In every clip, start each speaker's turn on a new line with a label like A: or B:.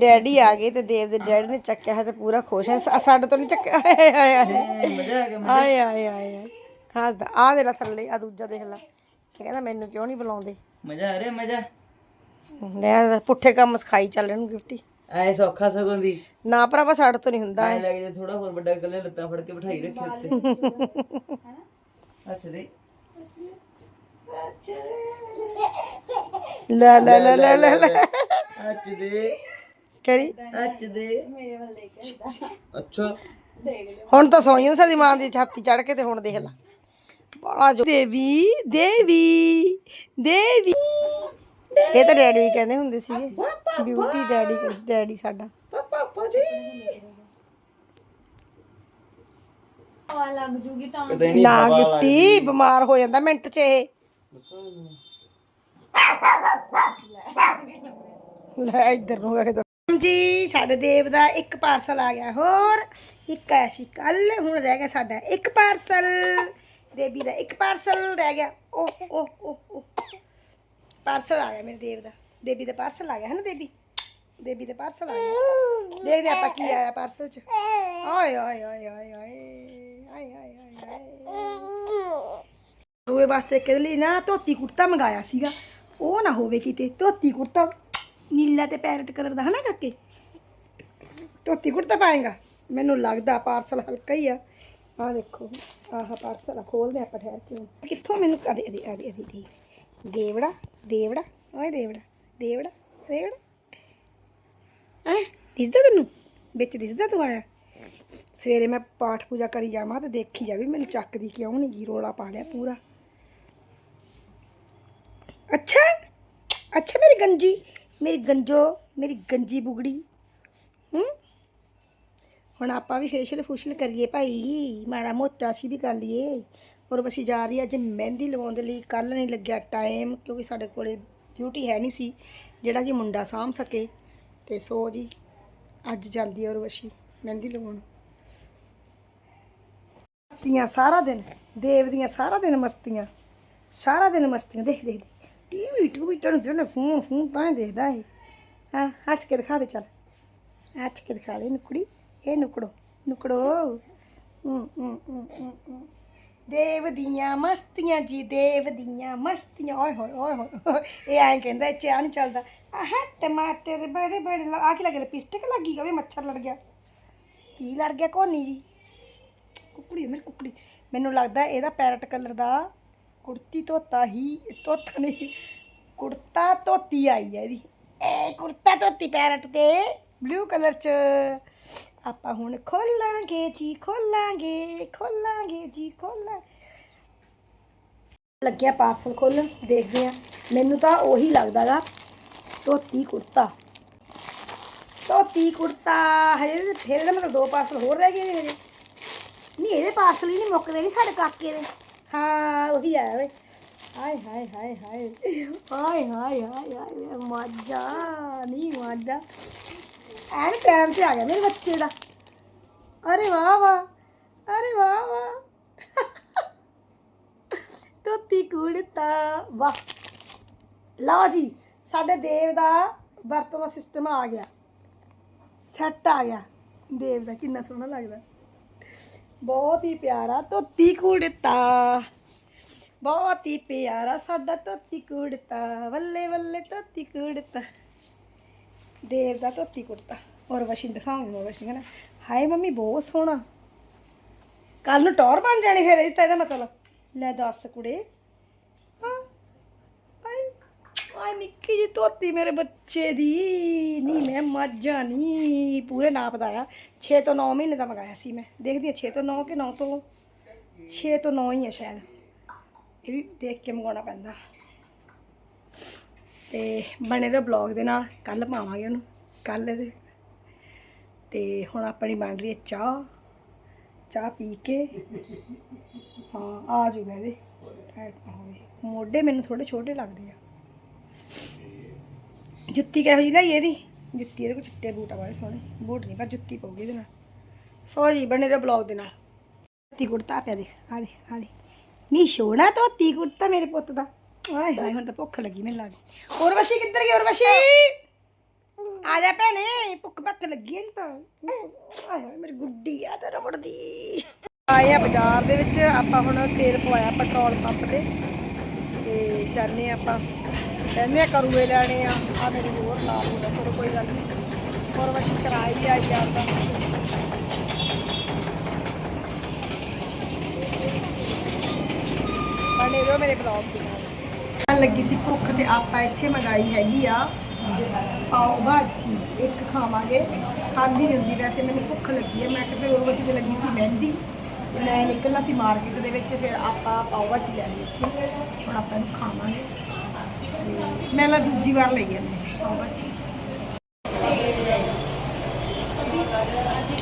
A: Daddy ਆ ਗਏ ਤੇ ਦੇਵ ਦੇ ਡੈਡੀ ਨੇ ਚੱਕਿਆ ਹੈ ਤੇ ਪੂਰਾ ਖੁਸ਼ ਹੈ। ਸਾ- ਸਾਡੇ ਤੋਂ ਨਹੀਂ ਚੱਕਿਆ। ਆਏ ਆਏ ਆਏ। ਆਏ ਆਏ ਹੱਸਦਾ। ਆ ਦੇ ਲੈ ਥੱਲੇ ਆ ਦੂਜਾ ਦੇਖ ਲੈ। ਇਹ ਕਹਿੰਦਾ ਮੈਨੂੰ ਕਿਉਂ ਨਹੀਂ ਬੁਲਾਉਂਦੇ?
B: ਮਜ਼ਾ ਆ ਰਿਹਾ ਮਜ਼ਾ।
A: ਲੈ ਪੁੱਠੇ ਕੰਮ ਸਿਖਾਈ ਚੱਲ ਇਹਨੂੰ ਗਿਫਟੀ।
B: ਐ ਸੌਖਾ ਸਗੋਂ ਦੀ।
A: ਨਾ ਭਰਾਵਾ ਸਾਡੇ ਤੋਂ ਨਹੀਂ ਹੁੰਦਾ
B: ਐ ਲੱਗ ਜੇ ਥੋੜਾ ਹੋਰ ਵੱਡਾ ਗੱਲੇ ਲੱਤਾਂ ਫੜ ਕੇ ਬਿਠਾਈ ਰੱਖੇ ਉੱਤੇ। ਅੱਛਾ ਦੇ ਅੱਛਾ ਦੇ।
A: ਲੈ ਲੈ ਲੈ ਲੈ ਲੈ ਲੈ।
B: ਅੱਛਾ ਦੇ।
A: ਕਰੀ
B: ਅੱਛਾ ਦੇ। ਅੱਛਾ।
A: ਹੁਣ ਤਾਂ ਸੋਈ ਸਾਡੀ ਮਾਂ ਦੀ ਛਾਤੀ ਚੜ ਕੇ ਤੇ ਹੁਣ ਦੇਖ ਲੈ। ਬੜਾ ਜੋ ਦੇਵੀ ਦੇਵੀ ਦੇਵੀ। ਇਹ ਤਾਂ ਡੈਡੀ ਵੀ ਕਹਿੰਦੇ ਹੁੰਦੇ ਸੀਗੇ। ਬਿਊਟੀ ਡੈਡੀ ਕਿਸ ਡੈਡੀ ਸਾਡਾ।
B: ਪਾਪਾ ਜੀ। ਕਦੇ ਨਹੀਂ
A: ਨਾ ਗਿਫਟੀ ਬਿਮਾਰ ਹੋ ਜਾਂਦਾ ਮਿੰਟ ਚ ਇਹ। ਲੈ ਇੱਧਰ ਨੂੰ ਵੇਖ ਜੀ ਸਾਡੇ ਦੇਵ ਦਾ ਇੱਕ ਪਾਰਸਲ ਆ ਗਿਆ, ਹੋਰ ਇੱਕ ਆਇਆ ਕੱਲ, ਹੁਣ ਰਹਿ ਗਿਆ ਸਾਡਾ ਇੱਕ ਪਾਰਸਲ ਦੇਵੀ ਦਾ ਇੱਕ ਪਾਰਸਲ ਰਹਿ ਗਿਆ। ਓ ਓ ਓ ਓ ਪਾਰਸਲ ਆ ਗਿਆ ਮੇਰੇ ਦੇਵ ਦਾ। ਦੇਵੀ ਦਾ ਪਾਰਸਲ ਆ ਗਿਆ ਹੈ ਦੇਵੀ? ਦੇਵੀ ਦਾ ਪਾਰਸਲ ਆ ਗਿਆ। ਦੇਖਦੇ ਆਪਾਂ ਕੀ ਆਇਆ ਪਾਰਸਲ ਚ। ਓਏ ਓਏ ਓਏ ਓਏ ਓਏ ਆਏ ਆਏ ਆਏ। ਰੂਏ ਵਾਸਤੇ ਕਿਹਦੇ ਲਈ ਨਾ ਧੋਤੀ ਕੁੜਤਾ ਮੰਗਾਇਆ ਸੀਗਾ। ਉਹ ਨਾ ਹੋਵੇ ਕਿਤੇ, ਧੋਤੀ ਕੁੜਤਾ। ਨੀਲਾ ਤੇ ਪੈਰਟ ਕਲਰ ਦਾ ਹਨਾ ਕਾਕੇ? ਧੋਤੀ ਕੁੜਤਾ ਪਾਏਗਾ? ਮੈਨੂੰ ਲੱਗਦਾ ਪਾਰਸਲ ਹਲਕਾ ਹੀ ਆ। ਆਹ ਦੇਖੋ, ਆਹ ਪਾਰਸਲ ਖੋਲਦੇ ਆਪਾਂ ਠਹਿਰ ਕੇ ਕਿੱਥੋਂ ਮੈਨੂੰ ਕਦੇ ਅਦੇ ਅਦੇ ਅਦੇ ਦੇਵੜਾ ਦੇਵੜਾ ਓਏ ਦੇਵੜਾ ਦੇਵੜਾ ਦੇਵੜਾ। ਹੈ, ਦਿਸਦਾ ਤੈਨੂੰ? ਵਿੱਚ ਦਿਸਦਾ ਤੂੰ ਆਇਆ? ਸਵੇਰੇ ਮੈਂ ਪਾਠ ਪੂਜਾ ਕਰੀ ਜਾਵਾਂ ਤੇ ਦੇਖੀ ਜਾਵੀ ਮੈਨੂੰ ਚੱਕਦੀ ਕਿਉਂ ਨਹੀਂ ਗੀ ਰੋਲਾ ਪਾ ਲਿਆ ਪੂਰਾ। ਅੱਛਾ ਅੱਛਾ ਮੇਰੀ ਗੰਜੀ। ਮੇਰੀ ਗੰਜੋ, ਮੇਰੀ ਗੰਜੀ ਬੁਗੜੀ। ਹੂੰ? ਹੁਣ ਆਪਾਂ ਵੀ ਫੇਸ਼ੀਅਲ ਫੂਸ਼ਲ ਕਰੀਏ ਭਾਈ, ਮਾੜਾ ਮੋਟਾ ਅਸੀਂ ਵੀ ਕਰ ਲਈਏ। ਔਰ ਅਸੀਂ ਜਾ ਰਹੀ ਅੱਜ ਮਹਿੰਦੀ ਲਵਾਉਣ ਦੇ ਲਈ ਕੱਲ ਨਹੀਂ ਲੱਗਿਆ ਟਾਈਮ ਕਿਉਂਕਿ ਸਾਡੇ ਕੋਲੇ ਬਿਊਟੀ ਹੈ ਨਹੀਂ ਸੀ, ਜਿਹੜਾ ਕਿ ਮੁੰਡਾ ਸਾਂਭ ਸਕੇ। ਤੇ ਸੋ ਜੀ, ਅੱਜ ਜਾਂਦੀ ਔਰ ਵਸ਼ੀ ਮਹਿੰਦੀ ਲਵਾਉਣ। ਮਸਤੀਆਂ ਸਾਰਾ ਦਿਨ, ਦੇਵ ਦੀਆਂ ਸਾਰਾ ਦਿਨ ਮਸਤੀਆਂ, ਸਾਰਾ ਦਿਨ ਮਸਤੀਆਂ, ਦੇਖ ਦੇਖ ਦੇਖ। ਟੀਵੀ ਟੂਵੀ ਤੈਨੂੰ ਤੈਨੂੰ ਫੋਨ ਫੋਨ ਤਾਂ ਹੀ ਦੇਖਦਾ ਹੈ ਹਾਂ, ਹੱਸ ਕੇ ਦਿਖਾ ਦੇ ਚੱਲ। ਹੱਸ ਕੇ ਦਿਖਾ ਦੇ, ਨੁਕੜੀ, ਇਹ ਨੁਕੜੋ ਨੁਕੜੋ। ਦੇਵ ਦੀਆਂ ਮਸਤੀਆਂ ਜੀ, ਦੇਵ ਦੀਆਂ ਮਸਤੀਆਂ। ਓਏ ਹੋਏ ਓਏ ਹੋਏ ਇਹ ਐਂ ਕਹਿੰਦਾ ਚਾਹ ਨਹੀਂ ਚੱਲਦਾ। ਆਹ ਟਮਾਟਰ ਬੜੇ ਬੜੇ ਆ ਕੀ ਲੱਗ ਰਿਹਾ? ਪਿਸਟਕ ਲੱਗੀ ਕਵੇ ਮੱਛਰ ਲੜ ਗਿਆ। ਕੀ ਲੜ ਗਿਆ, ਕੋਨੀ ਜੀ? ਕੁਕੜੀ ਮੇਰੀ ਕੁਕੜੀ। ਮੈਨੂੰ ਲੱਗਦਾ ਇਹਦਾ ਪੈਰਟ ਕਲਰ ਦਾ ਕੁੜਤੀ ਧੋਤਾ ਹੀ, ਧੋਤਾ ਨਹੀਂ ਕੁੜਤਾ ਧੋਤੀ ਆਈ ਹੈ ਇਹਦੀ। ਇਹ ਕੁੜਤਾ ਧੋਤੀ ਪੈਰਟ ਤੇ ਬਲੂ ਕਲਰ ਚ। ਆਪਾਂ ਹੁਣ ਖੋਲਾਂਗੇ ਜੀ, ਖੋਲਾਂਗੇ ਖੋਲਾਂਗੇ ਜੀ, ਖੋਲਾਂ। ਲੱਗਿਆ ਪਾਰਸਲ ਖੋਲਣ ਦੇਖਦੇ ਆ ਮੈਨੂੰ ਤਾਂ ਉਹੀ ਲੱਗਦਾਗਾ, ਧੋਤੀ ਕੁੜਤਾ। ਧੋਤੀ ਕੁੜਤਾ, ਹਜੇ ਫਿਰ ਇਹਦਾ ਮਤਲਬ ਦੋ ਪਾਰਸਲ ਹੋਰ ਰਹਿ ਗਏ ਨੇ ਹਜੇ। ਨਹੀਂ, ਇਹਦੇ ਪਾਰਸਲ ਹੀ ਨਹੀਂ ਮੁੱਕਦੇ ਨਹੀਂ ਸਾਡੇ ਕਾਕੇ ਦੇ। ਹਾਂ ਉਹੀ ਆਇਆ ਵੇ ਹਾਏ ਹਾਏ ਹਾਏ ਹਾਏ। ਹਾਏ ਹਾਏ ਹਾਏ ਹਾਏ ਮਾਜਾ ਨਹੀਂ ਮਾਜਾ ਐਨ ਟਾਈਮ ਤੇ ਆ ਗਿਆ ਮੇਰੇ ਬੱਚੇ ਦਾ। ਅਰੇ ਵਾਹ ਵਾਹ, ਅਰੇ ਵਾਹ ਵਾਹ। ਤੋਤੀ ਕੁੜਤਾ, ਵਾਹ। ਲਓ ਜੀ, ਸਾਡੇ ਦੇਵ ਦਾ ਵਰਤੋਂ ਦਾ ਸਿਸਟਮ ਆ ਗਿਆ। ਸੈੱਟ ਆ ਗਿਆ। ਦੇਵ ਦਾ ਕਿੰਨਾ ਸੋਹਣਾ ਲੱਗਦਾ। ਬਹੁਤ ਹੀ ਪਿਆਰਾ ਧੋਤੀ ਕੁੜਤਾ। ਬਹੁਤ ਹੀ ਪਿਆਰਾ ਸਾਡਾ ਧੋਤੀ ਕੁੜਤਾ, ਵੱਲੇ ਵੱਲੇ ਧੋਤੀ ਕੁੜਤਾ। ਦੇਵ ਦਾ ਧੋਤੀ ਕੁੜਤਾ। ਔਰ ਵਸ਼ੀ ਦਿਖਾਉਂਗੀ ਮੈਂ, ਵਸ਼ੀ ਕਹਿੰਦਾ, ਹਾਏ ਮੰਮੀ ਬਹੁਤ ਸੋਹਣਾ। ਕੱਲ ਨੂੰ ਟੌਰ ਬਣ ਜਾਣੀ ਫਿਰ ਇਹ ਤਾਂ ਇਹਦਾ ਮਤਲਬ। ਲੈ ਦੱਸ ਕੁੜੇ ਹਾਂ ਆਈ ਆਈ ਨਿੱਕੀ ਜੀ ਧੋਤੀ ਮੇਰੇ ਬੱਚੇ ਦੀ। ਨਹੀਂ ਮੈਂ ਮੱਝਾਂ ਨਹੀਂ ਪੂਰੇ ਨਾਪ ਦਾ ਆ। 6 ਤੋਂ 9 ਮਹੀਨੇ ਦਾ ਮੰਗਾਇਆ ਸੀ ਮੈਂ। ਦੇਖਦੀ ਹਾਂ 6 ਤੋਂ 9 ਕਿ 9 ਤੋਂ 6 ਤੋਂ 9 ਹੀ ਆ ਸ਼ਾਇਦ। ਇਹ ਵੀ ਦੇਖ ਕੇ ਮੰਗਾਉਣਾ ਪੈਂਦਾ। ਤੇ ਬਣੇ ਰਹੇ ਬਲੌਗ ਦੇ ਨਾਲ। ਕੱਲ ਪਾਵਾਂਗੇ ਉਹਨੂੰ। ਕੱਲ ਇਹਦੇ। ਤੇ ਹੁਣ ਆਪਣੀ ਬਣ ਰਹੀ ਹੈ ਚਾਹ। ਚਾਹ ਪੀ ਕੇ। ਹਾਂ, ਆ ਜੂਗਾ ਇਹਦੇ। ਐਡ ਮੋਢੇ ਮੈਨੂੰ ਥੋੜੇ ਛੋਟੇ ਲੱਗਦੇ ਆ। ਜੁੱਤੀ ਕਿਹੋ ਜਿਹੀ ਲਈ ਇਹਦੀ? ਜੁੱਤੀ ਇਹਦੇ ਕੋਲ ਚਿੱਟੇ ਬੂਟ ਆ ਬੜੇ ਸੋਹਣੇ। ਬੂਟ ਨਹੀਂ ਪਰ ਜੁੱਤੀ ਪਊਗੀ ਇਹਦੇ ਨਾਲ। ਸੋ ਜੀ ਬਣੇ ਰਹੋ ਬਲੌਗ ਦੇ ਨਾਲ। ਧੋਤੀ ਕੁੜਤਾ ਪਿਆ ਦੇ ਆ ਦੇ ਆ ਦੇ ਨੀ ਸੋਹਣਾ ਧੋਤੀ ਕੁੜਤਾ ਮੇਰੇ ਪੁੱਤ ਦਾ। ਆਏ ਹਾਏ, ਹੁਣ ਤਾਂ ਭੁੱਖ ਲੱਗੀ ਮੈਨੂੰ ਲੱਗ ਔਰ ਵਸ਼ੀ ਕਿੱਧਰ ਗਈ ਔਰ ਵਸ਼ੀ? ਆ ਜਾ ਭੈਣੇ, ਭੁੱਖ ਭੱਖ ਲੱਗੀ ਨਹੀਂ ਤਾਂ। ਆਏ ਹਾਏ, ਮੇਰੀ ਗੁੱਡੀ ਆ ਤੇ ਰਬੜਦੀ। ਆਏ ਆ ਬਾਜ਼ਾਰ ਦੇ ਵਿੱਚ, ਆਪਾਂ ਹੁਣ ਤੇਲ ਪਵਾਇਆ ਪੈਟਰੋਲ ਪੰਪ ਤੇ। ਤੇ ਜਾਣੇ ਆਪਾਂ। ਕਹਿੰਦੇ ਆ ਕਰੂਏ ਲੈਣੇ ਆ ਆ ਮੇਰੀ ਹੋਰ ਨਾਲ ਹੋ ਚਲੋ ਕੋਈ ਗੱਲ ਨਹੀਂ। ਹੋਰ ਵਸ਼ੀ ਕਰਾਈ ਆ ਯਾਰ ਦਾ ਬਣੇ ਰਹੋ ਮੇਰੇ ਬਲੌਗ ਦੇ ਲੱਗੀ ਸੀ, ਭੁੱਖ ਤੇ ਆਪਾਂ ਇੱਥੇ ਮੰਗਾਈ ਹੈਗੀ ਆ। ਪਾਓ ਭਾਜੀ, ਇੱਕ ਖਾਵਾਂਗੇ। ਖਾਂਦੀ ਨਹੀਂ ਹੁੰਦੀ ਵੈਸੇ, ਮੈਨੂੰ ਭੁੱਖ ਲੱਗੀ ਹੈ ਮੈਂ ਕਿਹਾ ਫਿਰ ਉਹ ਤੇ ਲੱਗੀ ਸੀ ਮਹਿੰਦੀ। ਮੈਂ ਨਿਕਲਣਾ ਸੀ ਮਾਰਕੀਟ ਦੇ ਵਿੱਚ, ਫਿਰ ਆਪਾਂ ਪਾਓ ਭਾਜੀ ਲੈ ਲਈ ਇੱਥੇ। ਹੁਣ ਆਪਾਂ ਇਹਨੂੰ ਖਾਵਾਂਗੇ। ਤੇ ਮੈਂ ਲਾ ਦੂਜੀ ਵਾਰ ਲਈ ਹੈ ਮੈਂ ਪਾਓ ਭਾਜੀ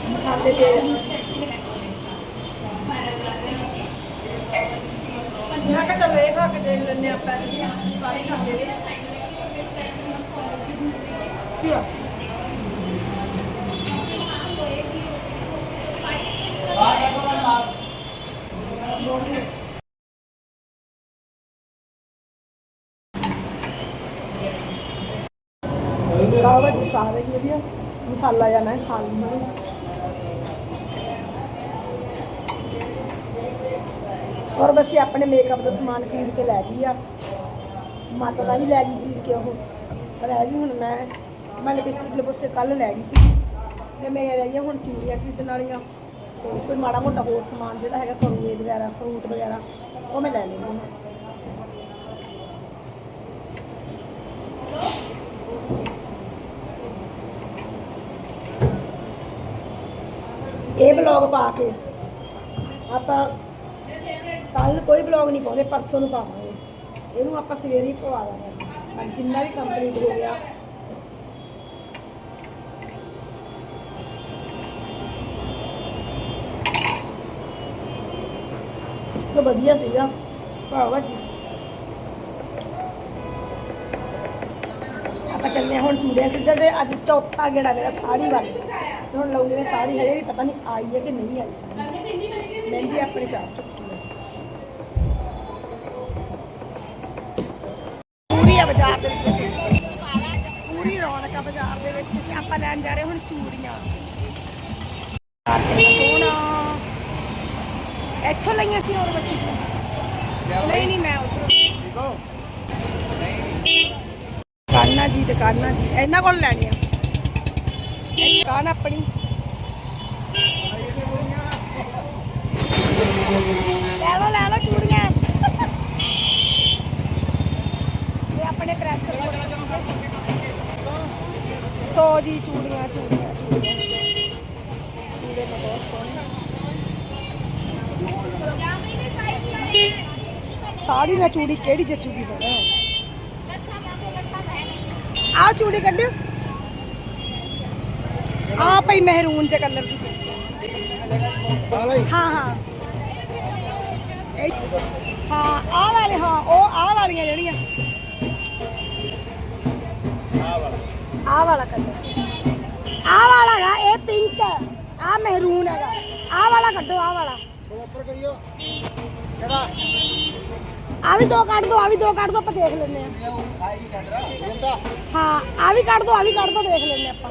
A: ਮਸਾਲੇ ਤੇ ਮੈਂ ਕਿਹਾ ਚੱਲ ਇਹ ਖਾ ਕੇ ਦੇਖ ਲੈਂਦੇ ਆਪਾਂ ਜੀ ਸਾਰੇ ਖਾਂਦੇ ਨੇ ਕੀ ਆ ਕਾਵਾ ਜੀ ਸਾਰੇ ਹੀ ਵਧੀਆ। ਮਸਾਲਾ ਜਾਣਾ ਹੈ ਖਾ ਲੂੰਗਾ। ਔਰ ਬਸ ਆਪਣੇ ਮੇਕਅਪ ਦਾ ਸਮਾਨ ਖਰੀਦ ਕੇ ਲੈ ਗਈ ਆ। ਮਾਤਾ ਦਾ ਵੀ ਲੈ ਗਈ ਖਰੀਦ ਕੇ ਉਹ। ਰਹਿ ਗਈ ਹੁਣ ਮੈਂ ਮੈਂ ਲਿਪਸਟਿਕ ਲਿਪਸਟਿਕ ਕੱਲ ਲੈ ਗਈ ਸੀ। ਤੇ ਮੈਂ ਰਹਿ ਗਈ ਹੁਣ ਚੂੜੀਆਂ ਖਰੀਦਣ ਵਾਲੀਆਂ। ਤੇ ਕੋਈ ਮਾੜਾ ਮੋਟਾ ਹੋਰ ਸਮਾਨ ਜਿਹੜਾ ਹੈਗਾ ਕਰੂਏ ਵਗੈਰਾ ਫਰੂਟ ਵਗੈਰਾ, ਉਹ ਮੈਂ ਲੈ ਲੈਂਦੀ ਹਾਂ। ਇਹ ਬਲੌਗ ਪਾ ਕੇ। ਆਪਾਂ ਕੱਲ ਕੋਈ ਬਲੌਗ ਨਹੀਂ ਪਾਉਂਦੇ, ਪਰਸੋਂ ਨੂੰ ਪਾਵਾਂਗੇ। ਇਹਨੂੰ ਆਪਾਂ ਸਵੇਰੇ ਹੀ ਪਵਾ ਦਾਂਗੇ ਜਿੰਨਾ ਵੀ ਕੰਪਲੀਟ ਹੋ ਗਿਆ। ਸੋ ਵਧੀਆ ਸੀਗਾ। ਭਾਵਾ ਜੀ। ਆਪਾਂ ਚੱਲਦੇ ਹੁਣ ਚੂੜੀਆਂ ਖਰੀਦਣ ਤੇ ਅੱਜ ਚੌਥਾ ਗੇੜਾ ਮੇਰਾ ਸਾੜੀ ਵਾਲੀ। ਤੇ ਹੁਣ ਲਾਉਂਦੇ ਨੇ ਸਾੜੀ ਹਜੇ ਵੀ ਪਤਾ ਨਹੀਂ ਆਈ ਹੈ ਕਿ ਨਹੀਂ ਆਈ ਸਾੜੀ। ਮਹਿੰਦੀ ਆਪਣੀ ਚਾਹ ਚੁੱਕੀ ਹੈ। ਪੂਰੀ ਆ ਬਾਜ਼ਾਰ ਦੇ ਵਿੱਚ। ਪੂਰੀ ਰੌਣਕ ਆ ਬਾਜ਼ਾਰ ਦੇ ਵਿੱਚ। ਤੇ ਆਪਾਂ ਲੈਣ ਜਾ ਰਹੇ ਹੁਣ ਚੂੜੀਆਂ। ਸੋਹਣਾ ਇੱਥੋਂ ਲਈਆਂ ਸੀ ਹੋਰ ਬੱਚੀ ਨਹੀਂ। ਨਹੀਂ ਮੈਂ ਉੱਧਰੋਂ ਕਾਨਾ ਜੀ ਦੁਕਾਨਾਂ ਜੀ। ਇਹਨਾਂ ਕੋਲ ਲੈਣੀਆਂ। ਇਹ ਆਪਣੀ। ਲੈ ਲਓ ਲੈ ਲਓ ਚੂੜੀਆਂ। ਇਹ ਆਪਣੇ ਪ੍ਰੈਸ ਸੌ ਜੀ ਚੂੜੀਆਂ ਚੂੜੀਆਂ ਚੂੜੀਆਂ। ਚੂੜੇ ਤਾਂ ਬਹੁਤ ਸੋਹਣੇ। ਸਾੜੀ ਨਾਲ ਚੂੜੀ ਕਿਹੜੀ ਜਚੂਗੀ ਬਣਾ ਆ ਚੂੜੀ ਕੱਢਿਓ। ਆ ਪਈ ਮਹਿਰੂਨ ਚ ਕਲਰ ਦੀ ਹਾਂ ਹਾਂ। ਹਾਂ ਆ ਵਾਲੇ ਹਾਂ ਉਹ ਆ ਵਾਲੀਆਂ ਜਿਹੜੀਆਂ। ਆ ਵਾਲਾ ਕਲਰ ਆ ਵਾਲਾ ਹੈਗਾ ਇਹ ਪਿੰਕ ਆ ਮਹਿਰੂਨ ਹੈਗਾ। ਆ ਵਾਲਾ ਕੱਢੋ ਆ ਵਾਲਾ। ਆ ਵੀ ਦੋ ਕੱਢ ਦੋ ਆ ਵੀ ਦੋ ਕੱਢ ਦੋ ਆਪਾਂ ਦੇਖ ਲੈਂਦੇ ਆ ਹਾਂ ਆ ਵੀ ਕੱਢ ਦੋ ਆ ਵੀ ਕੱਢ ਦੋ ਦੇਖ ਲੈਂਦੇ ਆਪਾਂ।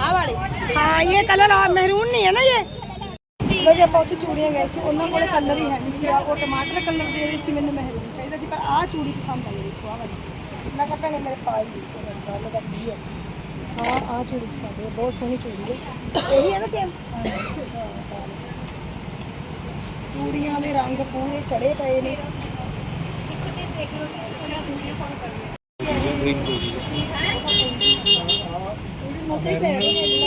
C: आ वाली
A: ਹਾਂ ਇਹ ਕਲਰ ਆ ਮਹਿਰੂਨ ਨਹੀਂ ਹੈ ਨਾ ਇਹ ਲੋ ਜੇ ਆਪਾਂ ਉੱਥੇ ਚੂੜੀਆਂ ਗਏ ਸੀ ਉਹਨਾਂ ਕੋਲੇ ਕਲਰ ਹੀ ਹੈ ਨਹੀਂ ਸੀ ਉਹ ਟਮਾਟਰ ਕਲਰ ਦੇ ਰਹੀ ਸੀ ਮੈਨੂੰ ਮਹਿਰੂਨ ਚਾਹੀਦਾ ਸੀ ਪਰ ਆਹ ਚੂੜੀ ਪਸੰਦ ਆਈ ਦੇਖੋ ਆਹ ਵਾਲੀ ਮੈਂ ਕਿਹਾ ਭੈਣੇ ਮੇਰੇ ਪਾਈ ਦੀ ਗੱਲ ਕਰਦੀ ਹੈ ਹਾਂ ਆਹ ਚੂੜੀ ਪਸੰਦ ਹੈ ਬਹੁਤ ਸੋਹਣੀ ਚੂੜੀ ਹੈ ਇਹੀ ਹੈ ਨਾ ਸੇਮ ਚੂੜੀਆਂ ਦੇ ਰੰਗ ਪੂਰੇ ਚੜੇ ਪਏ ਨੇ ਅਸੀਂ ਭੈਣ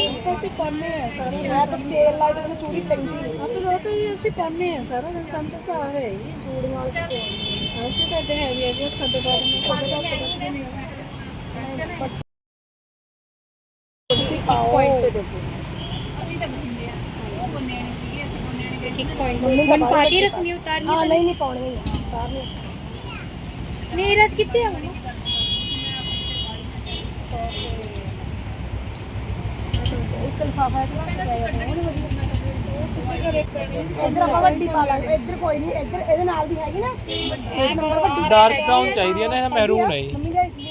A: ਨੂੰ ਤਾਂ ਅਸੀਂ ਪਾਉਂਦੇ ਆ ਸਾਰਾ ਦਿਨ ਸਾਨੂੰ ਤੇਲ ਲਾ ਕੇ ਚੂੜੀ ਪੈਂਦੀ
C: ਆਪਰ ਉਹ ਤਾਂ ਜੀ ਅਸੀਂ ਪਾਉਂਦੇ ਆ ਸਾਰਾ ਦਿਨ ਸਾਨੂੰ ਤਾਂ ਸਹਾਰ
A: ਹੈ। ਜੀ
C: ਚੂੜ ਮਾਲ ਕੇ। ਅਸੀਂ ਤਾਂ ਇੱਥੇ ਹੈਗੇ ਆ ਜੀ ਅੱਖਾਂ ਦੇ ਬਾਅਦ ਨਹੀਂ ਸਾਡੇ ਦਾ ਕੁਝ ਵੀ ਨਹੀਂ ਹੋਣਾ
A: ਤੁਸੀਂ ਇੱਕ ਪੁਆਇੰਟ ਤੇ ਦੇਖੋ।
C: ਅਸੀਂ ਤਾਂ ਗੁੰਨੇ ਆ ਉਹ ਗੁੰਨੇ ਨਹੀਂ ਸੀਗੇ ਅਸੀਂ ਗੁੰਨੇ ਨਹੀਂ ਗਏ
A: ਇੱਕ ਪੁਆਇੰਟ ਵਨ ਪਾਰਟੀ ਰੱਖਣੀ ਉਤਾਰਨੀ ਹਾਂ ਨਹੀਂ ਨਹੀਂ ਪਾਉਣੀ ਹੈ ਉਤਾਰਨੀ ਮੇਰਾ ਕਿੱਥੇ ਆਉਣੀ ਇੱਕ ਲਫਾਫਾ ਇੱਧਰ ਆਪਾਂ ਵੱਡੀ ਪਾ ਲਾਂਗੇ ਇੱਧਰ ਕੋਈ ਨਹੀਂ ਇੱਧਰ ਇਹਦੇ ਨਾਲ ਦੀ ਹੈਗੀ ਨਾ ਵੱਡੀ
D: ਡਾਰਕ ਬ੍ਰਾਊਨ ਚਾਹੀਦੀ ਹੈ ਨਾ, ਇਹ ਮਹਿਰੂਨ ਹੈ ਜੀ।
A: ਮੰਮੀ ਦਾ ਇਸ ਲਈ